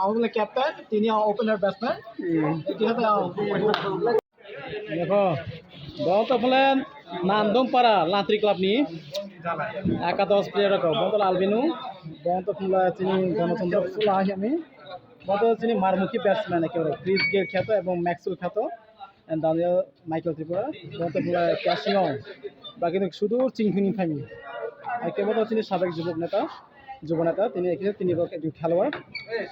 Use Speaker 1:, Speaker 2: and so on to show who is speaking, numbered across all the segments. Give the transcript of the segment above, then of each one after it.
Speaker 1: আমাদের ক্যাপ্টেন তিনি opener batsman
Speaker 2: দেখো বহুত ফলে নান্দম পারা লান্ত্রি ক্লাব নি একাদশ প্লেয়ার বন্তল আলবিনু। বন্ত ফুলা চিনি গণতন্ত্র ফুলা আমি। বন্ত চিনি মারমুখী ব্যাটসম্যান একেবারে। ক্রিস গের খ্যাত এবং ম্যাক্সুল খ্যাত। Danijel Michael Tripura. বন্ত ফুলা ক্যাশিং বা কিন্তু শুধু চিংফিনি ফাইমি একেবারে তিনি সাবেক যুবক নেতা। যুব নেতা তিনি এখানে তিনি একজন খেলোয়াড়।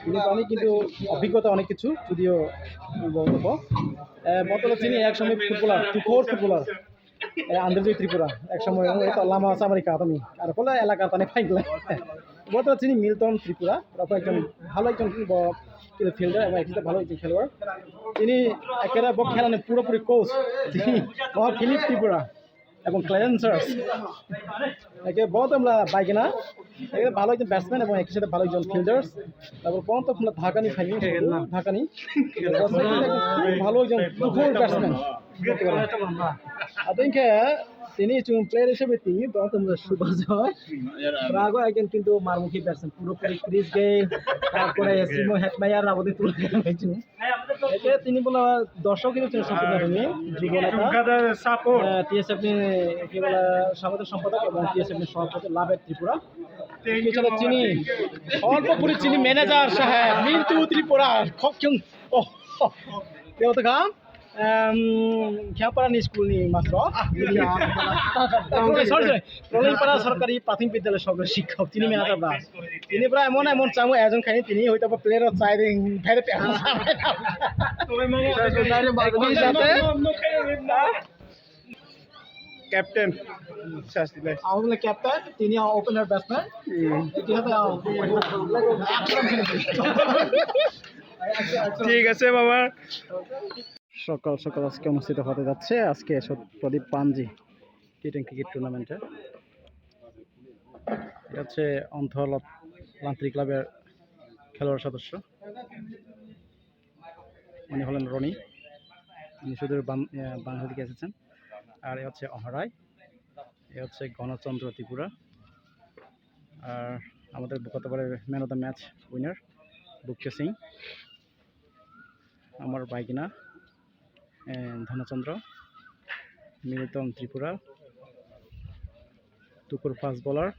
Speaker 2: তিনি অনেক কিন্তু অভিজ্ঞতা অনেক কিছু যদিও বর্তমানে তিনি একসময় ফুটবলার তুখোর ফুটবলার আন্ধ্রজয় ত্রিপুরা। একসময় লামা আছে আমেরিকা তুমি আর ফলে এলাকা তানে ফাইগলে বর্তমানে তিনি মিল্টন ত্রিপুরা তারপর একজন ভালো একজন ফিল্ডার এবং একজন ভালো একজন খেলোয়াড়। তিনি একেবারে বক খেলা নেই, পুরোপুরি কোচ তিনি ফিলিপ ত্রিপুরা এবং ক্লায়েন্সার্স একে বহুত আমরা বাইকেনা একে ভালো একজন ব্যাটসম্যান এবং একই সাথে ভালো একজন ফিল্ডার্স তারপর পন্ত ঢাকানি ঢাকানি। ভালো একজন ব্যাটসম্যান তিনি প্লেয়ার হিসেবে তিনি তোমরা রাগও একজন কিন্তু মারমুখী ব্যাটসম্যান পুরোপুরি ক্রিস গেইল তারপরে সিমো আবদি তুলে হয়েছিল এতে তিনি বলে দর্শক কিন্তু ছিলেন সম্পূর্ণ তিনি যুব নেতা। টিএসএফ কি বলে সম্পাদক এবং টিএসএফ সভাপতি লাভের ত্রিপুরা। এছাড়া চিনি অল্প করে চিনি ম্যানেজার সাহেব মিন্টু ত্রিপুরা খকিং ও কেউ তো কাম খ্যাপারানি স্কুল নি মাত্র। প্রলয়পাড়া সরকারি প্রাথমিক বিদ্যালয় সরকারি শিক্ষক তিনি ম্যানেজার দাস তিনি প্রায় এমন এমন চামু এজন খাই তিনি হয়তো প্লেয়ারত চাই ভেরে
Speaker 3: ক্যাপ্টেন।
Speaker 1: আমাদের ক্যাপ্টেন তিনি ওপেনার ব্যাটসম্যান এটি হবে
Speaker 3: ঠিক আছে বাবা।
Speaker 2: সকাল সকাল আজকে অনুষ্ঠিত হতে যাচ্ছে। আজকে প্রদীপ পানজি টি টেন ক্রিকেট টুর্নামেন্টে এটা হচ্ছে অন্থল লান্ত্রি ক্লাবের খেলোয়াড় সদস্য। উনি হলেন রনি। উনি সুদূর বাংলা থেকে এসেছেন। আর এ হচ্ছে অহরাই, এ হচ্ছে গণচন্দ্র ত্রিপুরা। আর আমাদের গতবারের man of the match winner বুকে সিং। আমার বাইকিনা ধনচন্দ্র, মিলিতম ত্রিপুরা টুকুর ফাস্ট বলার,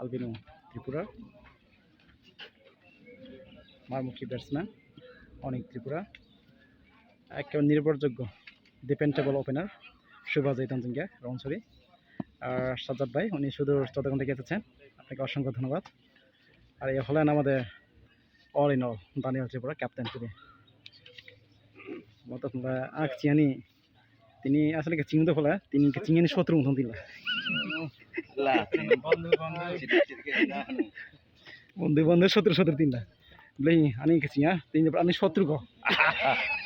Speaker 2: আলবিনু ত্রিপুরা, মারমুখী ব্যাটসম্যান, অনেক ত্রিপুরা। একেবারে নির্ভরযোগ্য ডিপেন্ডেবল ওপেনার সুভাষ জৈতনজিঙ্গা রঞ্চরি আর সাজ্জাদ ভাই উনি শুধু চট্টগ্রাম থেকে এসেছেন। আপনাকে অসংখ্য ধন্যবাদ। আর এই হলেন আমাদের all in all Daniyal Tripura captain তিনি। মতো আঁক চিয়ানি তিনি আসলে কি চিংতো ফলে তিনি চিঙানি শত্রু মতন দিলা বন্ধু বন্ধু শত্রু শত্রু তিনটা বলে আনি চিয়া তিনি আপনি শত্রু কো?